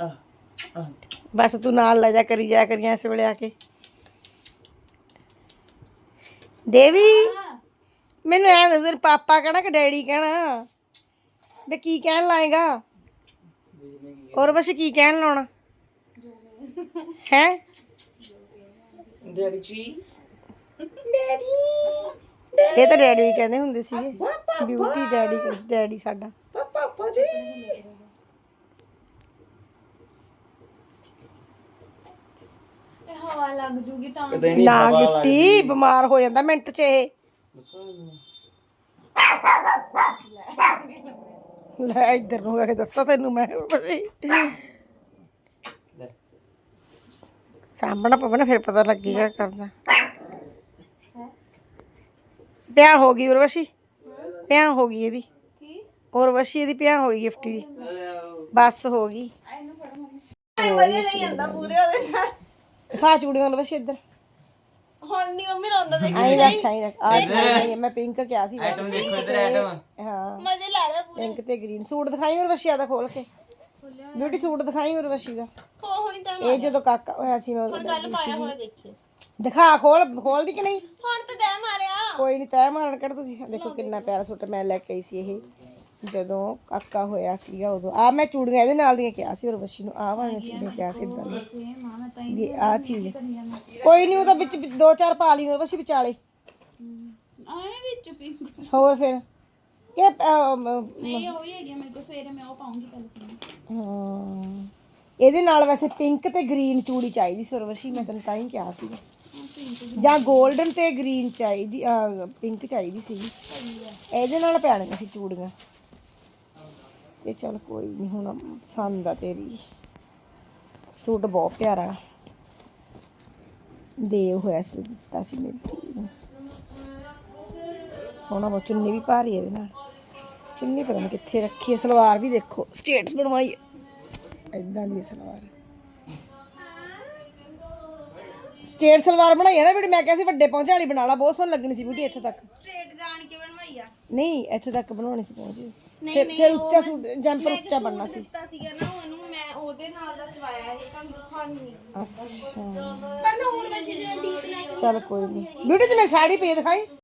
B: ਆਹ।
A: ਬਸ ਤੂੰ ਨਾਲ ਲੈ ਜਾ ਕਰੀ ਜਾ ਕਰੀਆਂ ਇਸ ਵੇਲੇ ਆ ਕੇ। ਦੇਵੀ ਮੈਨੂੰ ਐਂ ਦੱਸ ਤੇਰੇ ਪਾਪਾ ਕਹਿਣਾ ਕਿ ਡੈਡੀ ਕਹਿਣਾ? ਵੇ ਕੀ ਕਹਿਣ ਲਾਏਗਾ? ਔਰ ਬਸ ਕੀ ਕਹਿਣ ਲਾਉਣਾ? ਹੈ?
B: ਡੈਡੀ ਜੀ।
A: ਇਹ ਤਾਂ ਡੈਡੀ ਵੀ ਕਹਿੰਦੇ ਹੁੰਦੇ ਸੀਗੇ। ਬਿਊਟੀ ਡੈਡੀ ਕਿਸ ਡੈਡੀ ਸਾਡਾ।
B: ਪਾਪਾ ਜੀ।
C: ਹਵਾ ਲੱਗ ਜੂਗੀ ਤਾਂ
B: ਕਦੇ ਨਹੀਂ
A: ਨਾ ਗਿਫਟੀ ਬਿਮਾਰ ਹੋ ਜਾਂਦਾ ਮਿੰਟ 'ਚ ਇਹ। ਲੈ ਇੱਧਰ ਨੂੰ ਆ ਕੇ ਦੱਸਾਂ ਤੈਨੂੰ ਮੈਂ ਸਾਹਮਣਾ ਪਵਨ ਫਿਰ ਪਤਾ ਲੱਗੇਗਾ ਕਰਦਾ ਪਿਆ ਹੋ? ਗਈ ਉਰਵਸ਼ੀ? ਪਿਆ ਹੋ ਗਈ ਇਹਦੀ। ਉਰਵਸ਼ੀ ਇਹਦੀ ਪਿਆ ਹੋ ਗਈ ਗਿਫਟ ਦੀ। ਬਸ ਹੋ ਗਈ।
C: ਮਜ਼ੇ ਲਈ ਜਾਂਦਾ ਪੂਰੇ ਉਹਦੇ ਨਾਲ।
A: ਖਾ ਚੂੜੀਆਂ ਉਰਵਸ਼ੀ ਇੱਧਰ
C: ਹੁਣ ਨਹੀਂ ਮੰਮੀ ਰੋਂਦਾ ਦੇਖ
A: ਆਈ ਰੱਖ ਆਈ ਰੱਖ। ਆ ਦਿਖਾਈ ਮੈਂ ਪਿੰਕ ਕਿਹਾ ਸੀ
B: ਆਈਟਮ ਦੇਖੋ ਇਧਰ ਆਈਟਮ
A: ਹਾਂ।
C: ਮਜ਼ੇ ਲੈ ਰਿਹਾ ਪੂਰੇ।
A: ਪਿੰਕ ਤੇ ਗ੍ਰੀਨ ਸੂਟ ਦਿਖਾਈ ਉਰਵਸ਼ੀ ਦਾ ਖੋਲ ਕੇ। ਬਿਊਟੀ ਸੂਟ ਦਿਖਾਈ ਉਰਵਸ਼ੀ ਦਾ।
C: ਕੋ ਹੁਣੀ ਤਾਂ
A: ਇਹ ਜਦੋਂ ਕਾਕਾ ਹੋਇਆ ਸੀ ਮੈਂ ਉਦੋਂ
C: ਗੱਲ ਪਾਇਆ ਹੋਇਆ ਦੇਖੀ।
A: ਦਿਖਾ ਖੋਲ ਖੋਲਦੀ ਕਿ ਨਹੀਂ?
C: ਹੁਣ ਤਾਂ ਦੇ ਮਾਰਿਆ।
A: ਕੋਈ ਨਹੀਂ ਤੈ ਮਾਰਨ ਕਰ ਤੁਸੀਂ। ਦੇਖੋ ਕਿੰਨਾ ਪਿਆਰਾ ਸੂਟ ਮੈਂ ਲੈ ਕੇ ਆਈ ਸੀ ਇਹ। ਜਦੋਂ ਕਾਕਾ ਹੋਇਆ ਸੀਗਾ ਉਦੋਂ। ਆ ਮੈਂ ਚੂੜੀਆਂ ਇਹਦੇ ਨਾਲ ਦੀਆਂ ਕਿਹਾ ਸੀ ਉਰਵਸ਼ੀ ਨੂੰ ਆ ਵਾਲੀਆਂ ਚੂੜੀਆਂ ਕਿਹਾ ਸੀ ਇਦਾਂ ਦੀ। ਆ ਚੀਜ਼। ਕੋਈ ਨਹੀਂ ਉਹਦਾ ਵਿੱਚ ਵਿੱਚ ਦੋ ਚਾਰ ਪਾ ਲਈ ਉਰਵਸ਼ੀ ਵਿਚਾਲੇ।
G: ਆਏ ਵਿੱਚ ਪਿੰਕ
A: ਹੋਰ ਫਿਰ? ਇਹ ਅਮ,
G: ਨਹੀਂ ਉਹ ਹੀ ਹੈਗੀ ਆ ਮੇਰੇ ਕੋਲ ਸਵੇਰੇ ਮੈਂ ਉਹ ਪਾਉਂਗੀ
A: ਹਾਂ। ਇਹਦੇ ਨਾਲ ਵੈਸੇ ਪਿੰਕ ਤੇ ਗ੍ਰੀਨ ਚੂੜੀ ਚਾਹੀਦੀ ਸੀ ਉਰਵਸ਼ੀ ਮੈਂ ਤੈਨੂੰ ਤਾਂ ਹੀ ਕਿਹਾ ਸੀ। ਜਾਂ 골ਡਨ ਤੇ ਗ੍ਰੀਨ ਚਾਹੀਦੀ ਪਿੰਕ ਚਾਹੀਦੀ ਸੀ ਇਹਦੇ ਨਾਲ ਪੈਣੀਆਂ ਸੀ ਚੂੜੀਆਂ। ਤੇ ਚਲ ਕੋਈ ਨਹੀਂ ਹੁਣ ਪਸੰਦ ਆ ਤੇਰੀ ਸੂਟ ਬਹੁਤ ਪਿਆਰਾ ਦੇਵ ਹੋਇਆ ਸੀ ਦਿੱਤਾ ਸੀ ਮੇਰੀ ਧੀ ਨੂੰ ਸੋਹਣਾ ਬਹੁਤ ਚੁੰਨੀ ਵੀ ਭਾਰੀ ਹੈ ਇਹਦੇ ਨਾਲ। ਚੁੰਨੀ ਪਤਾ ਨਹੀਂ ਕਿੱਥੇ ਰੱਖੀ ਹੈ ਸਲਵਾਰ ਵੀ ਦੇਖੋ ਸਟੇਟਸ ਬਣਵਾਈ ਇਦਾਂ ਦੀ ਸਲਵਾਰ। ਸਟੇਟ ਸਲਵਾਰ ਬਣਾਈ ਹੈ ਨਾ ਬੇਟੀ ਮੈਂ ਕਿਹਾ ਸੀ ਵੱਡੇ ਪਹੁੰਚੇ ਵਾਲੀ ਬਣਾ ਲਾ ਬਹੁਤ ਸੋਹਣੀ ਲੱਗਣੀ ਸੀ ਬੇਟੀ ਇੱਥੇ ਤੱਕ।
C: ਸਟ੍ਰੇਟ ਜਾਣ ਕੇ ਬਣਵਾਈ ਆ।
A: ਨਹੀਂ ਇੱਥੇ ਤੱਕ ਬਣਾਉਣੀ ਸੀ ਪਹੁੰਚੀ ਫਿਰ ਫਿਰ ਉੱਚਾ ਸੂਟ ਜੰਪਰ ਉੱਚਾ ਬਣਨਾ ਸੀ।
C: ਦਿੱਤਾ ਸੀਗਾ ਨਾ ਉਹਨੂੰ ਮੈਂ ਉਹਦੇ ਨਾਲ ਦਾ ਸਵਾਇਆ ਇਹ ਤੁਹਾਨੂੰ ਦਿਖਾਉਣੀ ਨਹੀਂ
A: ਅੱਛਾ।
C: ਤੈਨੂੰ ਹੋਰ ਵਸ਼ੀ ਜਿਹੜਾ ਡੀਪ ਨਾਲ
A: ਚਲ ਕੋਈ ਨਹੀਂ ਬਿਊਟੀ ਜੀ ਮੇਰੀ ਸਾੜੀ ਹੈ, ਦਿਖਾਈ।